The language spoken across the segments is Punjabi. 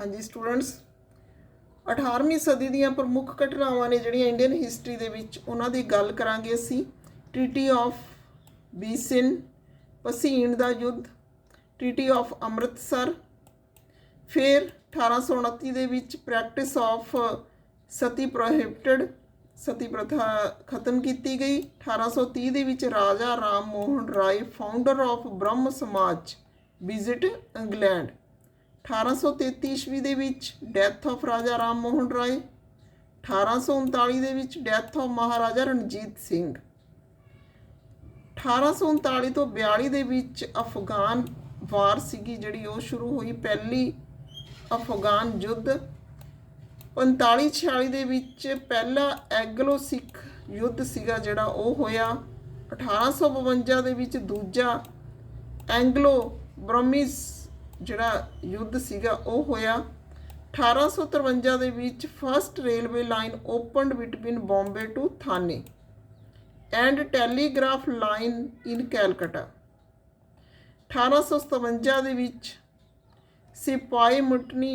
ਹਾਂਜੀ ਸਟੂਡੈਂਟਸ 18ਵੀਂ ਸਦੀ ਦੀਆਂ ਪ੍ਰਮੁੱਖ ਘਟਨਾਵਾਂ ਨੇ ਜਿਹੜੀਆਂ ਇੰਡੀਅਨ ਹਿਸਟਰੀ ਦੇ ਵਿੱਚ ਉਹਨਾਂ ਦੀ ਗੱਲ ਕਰਾਂਗੇ ਅਸੀਂ ਟ੍ਰੀਟੀ ਆਫ ਬੀਸਿਨ ਪਸੀਣ ਦਾ ਯੁੱਧ ਟ੍ਰੀਟੀ ਆਫ ਅੰਮ੍ਰਿਤਸਰ ਫਿਰ 1829 ਦੇ ਵਿੱਚ ਪ੍ਰੈਕਟਿਸ ਆਫ ਸਤੀ ਪ੍ਰੋਹਿਬਿਟਡ ਸਤੀ ਪ੍ਰਥਾ ਖਤਮ ਕੀਤੀ ਗਈ 1830 ਦੇ ਵਿੱਚ Raja Ram Mohan Roy founder of Brahmo Samaj visit England 1833 ਈਸਵੀ ਦੇ ਵਿੱਚ ਡੈਥ ਆਫ ਰਾਜਾ ਰਾਮ ਮੋਹਨ ਰਾਏ 1839 ਦੇ ਵਿੱਚ ਡੈਥ ਆਫ ਮਹਾਰਾਜਾ ਰਣਜੀਤ ਸਿੰਘ 1839 ਤੋਂ 42 ਦੇ ਵਿੱਚ ਅਫਗਾਨ ਵਾਰ ਸੀਗੀ ਜਿਹੜੀ ਉਹ ਸ਼ੁਰੂ ਹੋਈ ਪਹਿਲੀ ਅਫਗਾਨ ਯੁੱਧ 45 ਦੇ ਵਿੱਚ ਪਹਿਲਾ ਐਗਲੋ ਸਿੱਖ ਯੁੱਧ ਸੀਗਾ ਜਿਹੜਾ ਉਹ ਹੋਇਆ 1852 ਦੇ ਵਿੱਚ ਦੂਜਾ ਐਂਗਲੋ ਬ੍ਰਮਿਸ ਜਿਹੜਾ ਯੁੱਧ ਸੀਗਾ ਉਹ ਹੋਇਆ 1853 ਦੇ ਵਿੱਚ first railway line opened between Bombay to Thane and telegraph line in Calcutta 1857 ਦੇ ਵਿੱਚ sepoy mutiny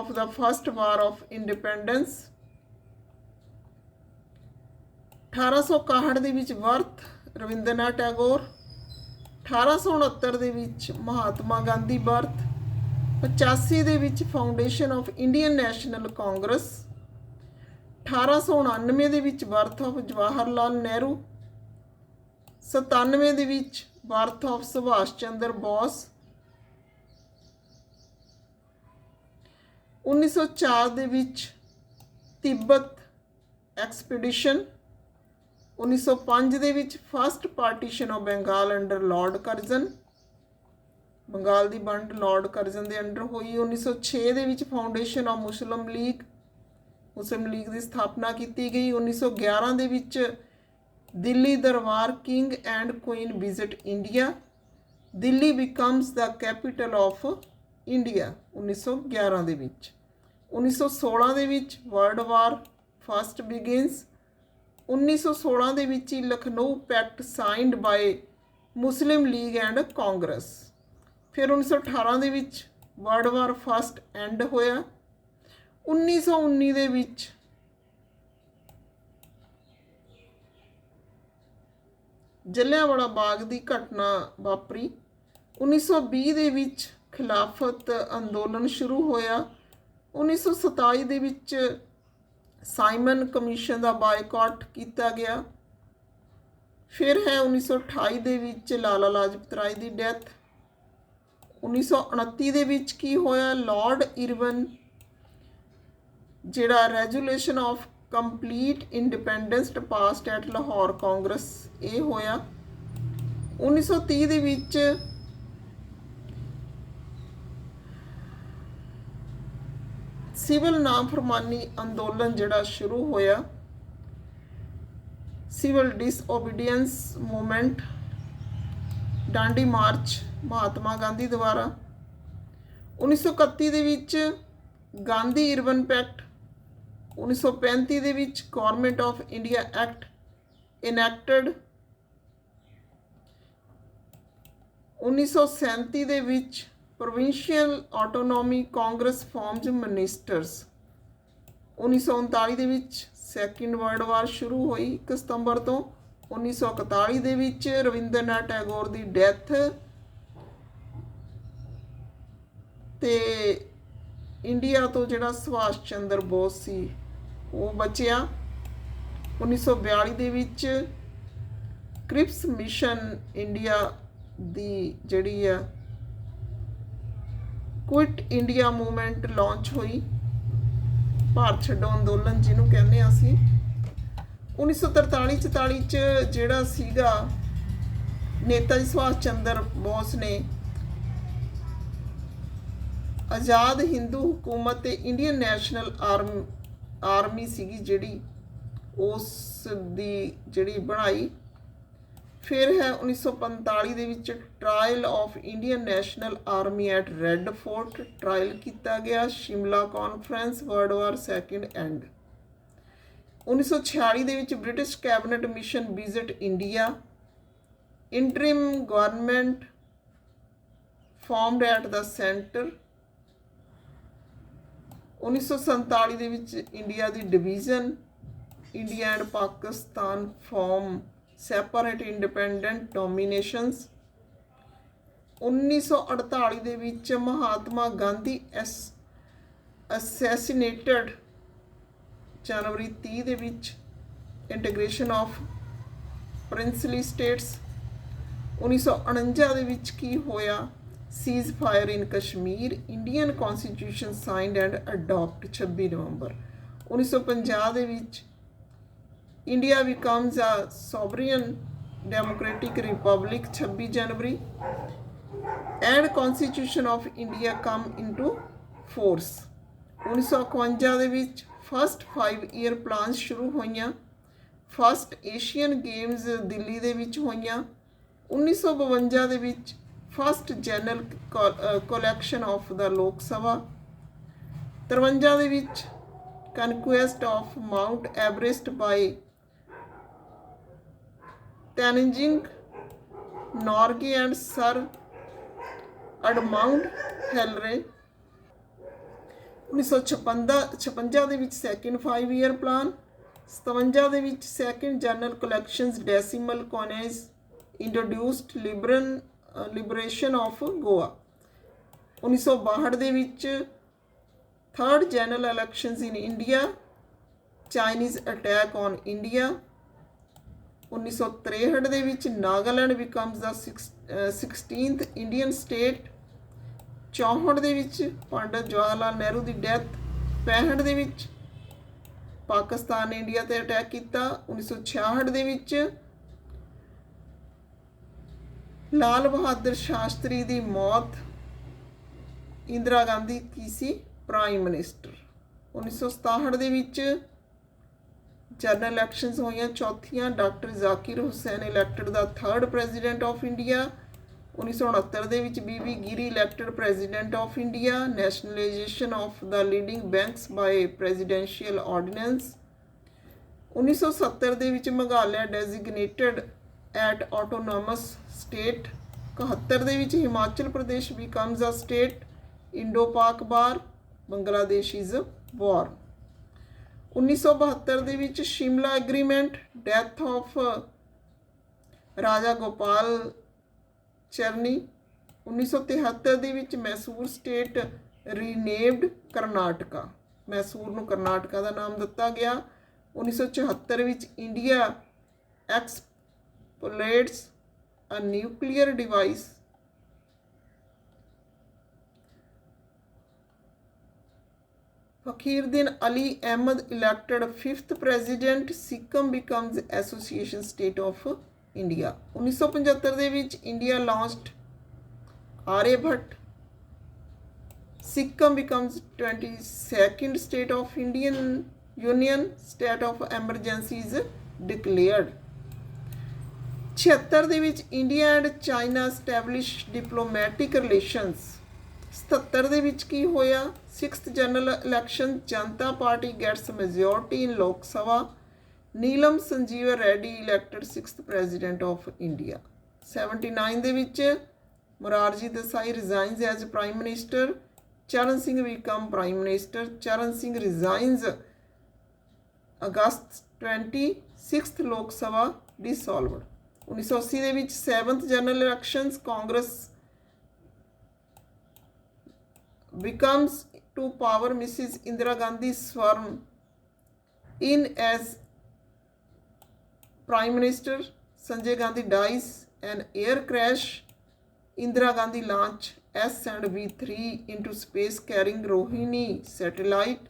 of the first war of independence 1861 ਦੇ ਵਿੱਚ ਵਰਤ ਰਵਿੰਦਰਨਾਥ ਟੈਗੋਰ 1869 ਦੇ ਵਿੱਚ ਮਹਾਤਮਾ ਗਾਂਧੀ ਬਰਥ 85 ਦੇ ਵਿੱਚ foundation of Indian national Congress 1899 ਦੇ ਵਿੱਚ ਬਰਥ ਆਫ ਜਵਾਹਰ ਲਾਲ ਨਹਿਰੂ 97 ਦੇ ਵਿੱਚ ਬਰਥ ਆਫ ਸੁਭਾਸ਼ ਚੰਦਰ ਬੋਸ 1904 ਦੇ ਵਿੱਚ ਤਿੱਬਤ ਐਕਸਪੀਡੀਸ਼ਨ 1905 ਦੇ ਵਿੱਚ first partition of Bengal under Lord Curzon Bengal ਦੀ ਵੰਡ ਲਾਰਡ ਕਰਜ਼ਨ ਦੇ ਅੰਡਰ ਹੋਈ 1906 ਦੇ ਵਿੱਚ ਫਾਊਂਡੇਸ਼ਨ ਆਫ ਮੁਸਲਮ ਲੀਗ ਮੁਸਲਮ ਲੀਗ ਦੀ ਸਥਾਪਨਾ ਕੀਤੀ ਗਈ 1911 ਦੇ ਵਿੱਚ Delhi Darbar king and queen visit India Delhi becomes the capital of India 1911 ਦੇ ਵਿੱਚ 1916 ਦੇ ਵਿੱਚ ਵਰਲਡ ਵਾਰ ਫਸਟ ਬਿਗਿਨਸ 1916 ਦੇ ਵਿੱਚ ਹੀ Lucknow pact signed by Muslim League and Congress ਫਿਰ 1918 ਦੇ ਵਿੱਚ ਵਰਲਡ ਵਾਰ ਫਸਟ ਐਂਡ ਹੋਇਆ 1919 ਦੇ ਵਿੱਚ ਜਲਿਆਂਵਾਲਾ ਬਾਗ ਦੀ ਘਟਨਾ ਵਾਪਰੀ 1920 ਦੇ ਵਿੱਚ ਖਿਲਾਫਤ ਅੰਦੋਲਨ ਸ਼ੁਰੂ ਹੋਇਆ 1927 ਦੇ ਵਿੱਚ ਸਾਈਮਨ ਕਮਿਸ਼ਨ ਦਾ ਬਾਈਕਾਟ ਕੀਤਾ ਗਿਆ ਫਿਰ ਹੈ 1928 ਦੇ ਵਿੱਚ ਲਾਲਾ ਲਾਜਪਤ ਰਾਏ ਦੀ ਡੈਥ 1929 ਦੇ ਵਿੱਚ ਕੀ ਹੋਇਆ ਲਾਰਡ ਇਰਵਨ ਜਿਹੜਾ resolution of complete independence passed at Lahore Congress ਇਹ ਹੋਇਆ 1930 ਦੇ ਵਿੱਚ ਸਿਵਲ ਨਾਫਰਮਾਨੀ ਅੰਦੋਲਨ ਜਿਹੜਾ ਸ਼ੁਰੂ ਹੋਇਆ civil disobedience movement Dandi march Mahatma Gandhi ਦੁਆਰਾ 1931 ਦੇ ਵਿੱਚ ਗਾਂਧੀ ਇਰਵਨ ਪੈਕਟ 1935 ਦੇ ਵਿੱਚ government of India act enacted 1937 ਦੇ ਵਿੱਚ provincial autonomy Congress forms ministers 1939 ਦੇ ਵਿੱਚ ਸੈਕਿੰਡ ਵਰਲਡ ਵਾਰ ਸ਼ੁਰੂ ਹੋਈ 1 ਸਤੰਬਰ ਤੋਂ 1941 ਦੇ ਵਿੱਚ ਰਵਿੰਦਰਨਾਥ ਟੈਗੋਰ ਦੀ ਡੈਥ ਤੇ ਇੰਡੀਆ ਤੋਂ ਜਿਹੜਾ ਸੁਭਾਸ਼ ਚੰਦਰ ਬੋਸ ਸੀ ਉਹ ਬਚਿਆ 1942 ਦੇ ਵਿੱਚ ਕ੍ਰਿਪਸ ਮਿਸ਼ਨ ਇੰਡੀਆ ਦੀ ਜਿਹੜੀ ਆ ਕੁਇਟ ਇੰਡੀਆ ਮੂਵਮੈਂਟ ਲਾਂਚ ਹੋਈ ਭਾਰਤ ਛੱਡੋ ਅੰਦੋਲਨ ਜਿਹਨੂੰ ਕਹਿੰਦੇ ਆ ਅਸੀਂ 1943-44 ਚ ਜਿਹੜਾ ਸੀਗਾ ਨੇਤਾ ਜੀ ਸੁਭਾਸ਼ ਚੰਦਰ ਬੋਸ ਨੇ ਆਜ਼ਾਦ ਹਿੰਦੂ ਹਕੂਮਤ ਤੇ ਇੰਡੀਅਨ ਨੈਸ਼ਨਲ ਆਰਮ ਆਰਮੀ ਸੀਗੀ ਜਿਹੜੀ ਉਸ ਦੀ ਜਿਹੜੀ ਬਣਾਈ ਫਿਰ ਹੈ 1945 ਦੇ ਵਿੱਚ trial of Indian national army at red fort trial ਕੀਤਾ ਗਿਆ Shimla conference world war second end 1946 ਦੇ ਵਿੱਚ British cabinet mission visit India interim government formed at the centre 1947 ਦੇ ਵਿੱਚ ਇੰਡੀਆ ਦੀ division India and Pakistan form separate independent dominations 1948 ਦੇ ਵਿੱਚ ਮਹਾਤਮਾ ਗਾਂਧੀ ਐਸ ਅਸੈਸੀਨੇਟਡ ਜਨਵਰੀ 30 ਦੇ ਵਿੱਚ ਇੰਟੀਗ੍ਰੇਸ਼ਨ ਆਫ ਪ੍ਰਿੰਸਲੀ ਸਟੇਟਸ 1949 ਦੇ ਵਿੱਚ ਕੀ ਹੋਇਆ cease fire in Kashmir Indian constitution signed and adopt 26 November 1950 ਦੇ ਵਿੱਚ India becomes a sovereign democratic republic 26 January and constitution of India come into force 1951 ਦੇ ਵਿੱਚ ਫਸਟ 5 ਇਅਰ ਪਲਾਨਸ ਸ਼ੁਰੂ ਹੋਈਆਂ ਫਸਟ ਏਸ਼ੀਅਨ ਗੇਮਸ ਦਿੱਲੀ ਦੇ ਵਿੱਚ ਹੋਈਆਂ 1952 ਦੇ ਵਿੱਚ first general collection of the Lok Sabha 53 ਦੇ ਵਿੱਚ conquest of mount Everest by Tenzing Norgay and sir Edmund Hillary 1956 ਦੇ ਵਿੱਚ ਸੈਕਿੰਡ 5 ਇਅਰ ਪਲਾਨ 57 ਦੇ ਵਿੱਚ second general collections decimal coins introduced ਲਿਬਰਨ liberation of Goa 1962 ਦੇ ਵਿੱਚ third general elections in India Chinese attack on India 1963 ਦੇ ਵਿੱਚ Nagaland becomes the 16th Indian state 64 ਦੇ ਵਿੱਚ ਪੰਡਤ ਜਵਾਹਰ ਲਾਲ ਨਹਿਰੂ ਦੀ ਡੈਥ 65 ਦੇ ਵਿੱਚ ਪਾਕਿਸਤਾਨ ਨੇ ਇੰਡੀਆ ਤੇ ਅਟੈਕ ਕੀਤਾ 1966 ਦੇ ਵਿੱਚ ਲਾਲ ਬਹਾਦਰ ਸ਼ਾਸਤਰੀ ਦੀ ਮੌਤ ਇੰਦਰਾ ਗਾਂਧੀ ਕੀ ਸੀ ਪ੍ਰਾਈਮ ਮਿਨਿਸਟਰ 1967 ਦੇ ਵਿੱਚ ਜਨਰਲ ਇਲੈਕਸ਼ਨਸ ਹੋਈਆਂ ਚੌਥੀਆਂ doctor Zakir Hussain elected the 3rd president of India 1969 ਦੇ ਵਿੱਚ ਬੀਬੀ Giri elected president of India nationalisation of the leading banks by presidential ordinance 1970 ਦੇ ਵਿੱਚ Meghalaya designated as autonomous state 71 ਦੇ ਵਿੱਚ Himachal Pradesh becomes a state Indo Pak war Bangladesh is ਵਾਰ 1972 ਦੇ ਵਿੱਚ ਸ਼ਿਮਲਾ ਐਗਰੀਮੈਂਟ ਡੈਥ ਆਫ ਰਾਜਾ ਗੋਪਾਲ ਚਰਨੀ 1973 ਦੇ ਵਿੱਚ ਮੈਸੂਰ ਸਟੇਟ ਰੀਨੇਮਡ ਕਰਨਾਟਕਾ ਮੈਸੂਰ ਨੂੰ ਕਰਨਾਟਕਾ ਦਾ ਨਾਮ ਦਿੱਤਾ ਗਿਆ 1974 ਵਿੱਚ India explodes a nuclear device Fakhruddin Ali Ahmed elected 5th president Sikkim becomes association state of India 1975 ਦੇ ਵਿੱਚ India launched Aryabhata Sikkim becomes 22nd state of Indian Union state of emergency is declared 76 ਦੇ ਵਿੱਚ India and China establish diplomatic relations 77 ਦੇ ਵਿੱਚ ਕੀ ਹੋਇਆ 6th general election Janata party gets majority in Lok Sabha Neelam Sanjiva Reddy elected 6th president of India 79 ਦੇ ਵਿੱਚ Morarji Desai resigns as prime minister Charan Singh become prime minister Charan Singh ਰਿਜ਼ਾਈਨਸ ਅਗਸਤ 20 6th ਲੋਕ ਸਭਾ ਡਿਸੋਲਵਡ 1980 ਦੇ ਵਿੱਚ 7th general elections Congress becomes to power Mrs. Indira Gandhi's firm in as Prime Minister Sanjay Gandhi dies, an air crash, Indira Gandhi launch S and V3 into space carrying Rohini satellite.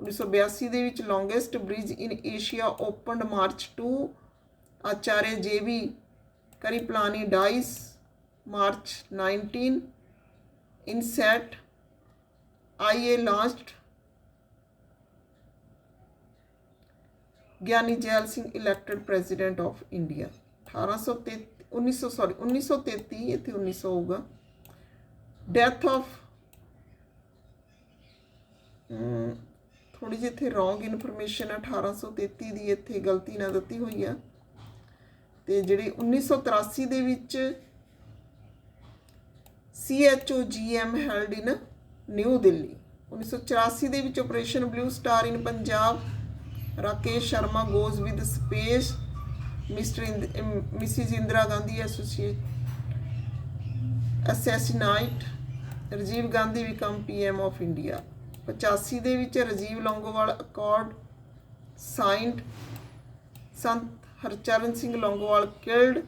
1982 ਦੇ ਵਿੱਚ longest bridge in Asia opened March 2 Acharya JB Kripalani dies March 19 INSAT IA launched Giani Zail Singh elected president of India 1833 1900 sorry 1933 ਇੱਥੇ 1900 ਹੋਊਗਾ ਡੈਥ ਆਫ ਥੋੜੀ ਜਿਹੀ ਇੱਥੇ ਰੋਂਗ ਇਨਫੋਰਮੇਸ਼ਨ 1833 ਦੀ ਇੱਥੇ ਗਲਤੀ ਨਾ ਦਿੱਤੀ ਹੋਈ ਆ ਤੇ ਜਿਹੜੇ 1983 ਦੇ ਵਿੱਚ CHOGM held in New Delhi 1984 ਦੇ ਵਿੱਚ operation blue star in Punjab Rakesh Sharma goes with space mister Mrs Indira Gandhi associate ਅਸੈਸਿਨਾਈਟ Rajiv Gandhi become PM of India 85 ਦੇ ਵਿੱਚ Rajiv Longowal accord signed Sant Harcharan Singh Longowal killed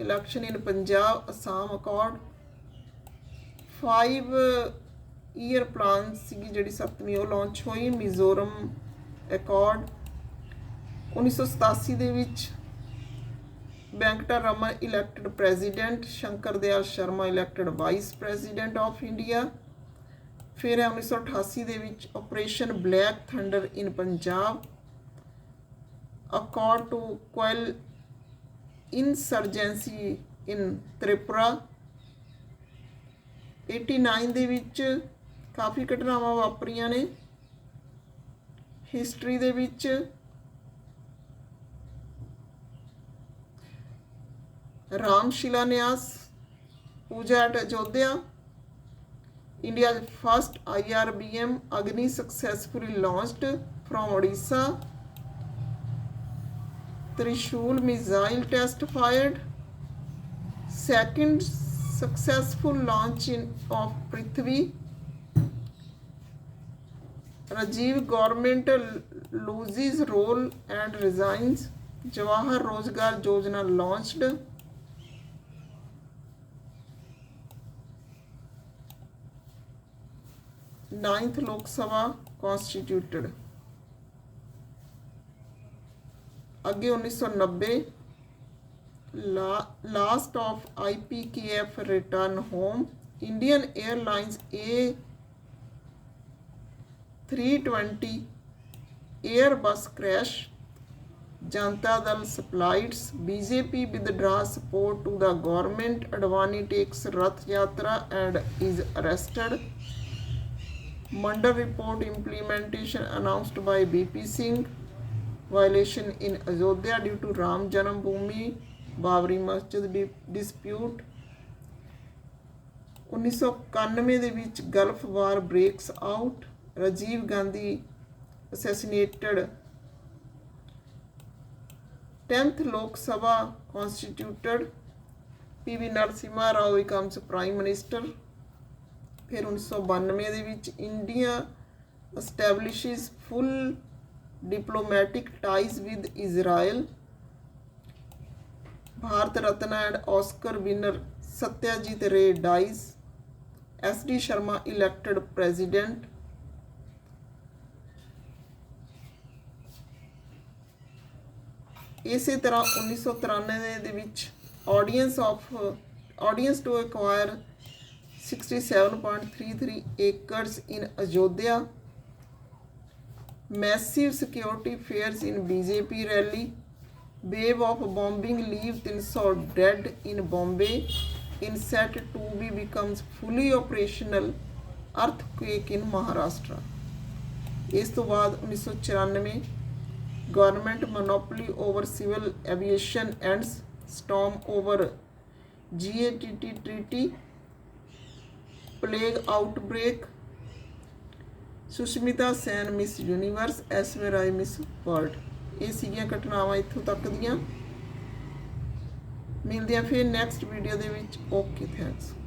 election in Punjab Assam accord 5 year plan ਸੀਗੀ ਜਿਹੜੀ 7ਵੀਂ ਉਹ ਲਾਂਚ ਹੋਈ ਮਿਜ਼ੋਰਮ ਅਕੋਰਡ 1987 ਦੇ ਵਿੱਚ Venkataraman elected president Shankar Dayal Sharma elected vice president of India ਫਿਰ 1988 ਦੇ ਵਿੱਚ operation black thunder in Punjab accord to quell insurgency in Tripura 89 ਦੇ ਵਿੱਚ ਕਾਫੀ ਘਟਨਾਵਾਂ ਵਾਪਰੀਆਂ ਨੇ ਹਿਸਟਰੀ ਦੇ ਵਿੱਚ Ram Nyas puja at Ayodhya India the first IRBM Agni successfully launched from Odisha Trishul missile test fired second successful launch in of Prithvi Rajiv government loses role and resigns Jawahar Rozgar Yojana launch ninth Lok Sabha constituted again उन्नीस 1990 ला last of IPKF return home Indian airlines A 320 airbus crash Janata Dal splits BJP withdraw support to the government Advani takes rath yatra and is arrested Mandal report implementation announced by BP Singh violation in Ayodhya due to Ram Janambhoomi Babri Masjid dispute 1991 ਦੇ ਵਿੱਚ gulf war breaks out Rajiv Gandhi assassinated 10th Lok Sabha constituted PV Narasimha Narasimha Rao becomes prime minister ਫਿਰ 1992 ਦੇ ਵਿੱਚ India establishes full diplomatic ties with Israel Bharat Ratna and Oscar winner Satyajit Ray dies S D Sharma elected president ਇਸੇ ਤਰ੍ਹਾਂ 1993 ਦੇ ਦੇ ਵਿੱਚ audience of audience to acquire 67.33 acres in Ayodhya massive security fears in BJP rally wave of ਬੰਬਿੰਗ leave 300 dead in Bombay in set two B becomes fully operational earthquake in Maharashtra ਇਸ ਤੋਂ ਬਾਅਦ 1994 government monopoly over civil aviation and storm over GATT treaty plague outbreak Sushmita Sen Miss Universe Aishwarya Rai Miss World ਇਹ ਸੀਗੀਆਂ ਘਟਨਾਵਾਂ ਇੱਥੋਂ ਤੱਕ ਦੀਆਂ ਮਿਲਦੇ ਆ ਫਿਰ ਨੈਕਸਟ ਵੀਡੀਓ ਦੇ ਵਿੱਚ ਓਕੇ ਥੈਂਕਸ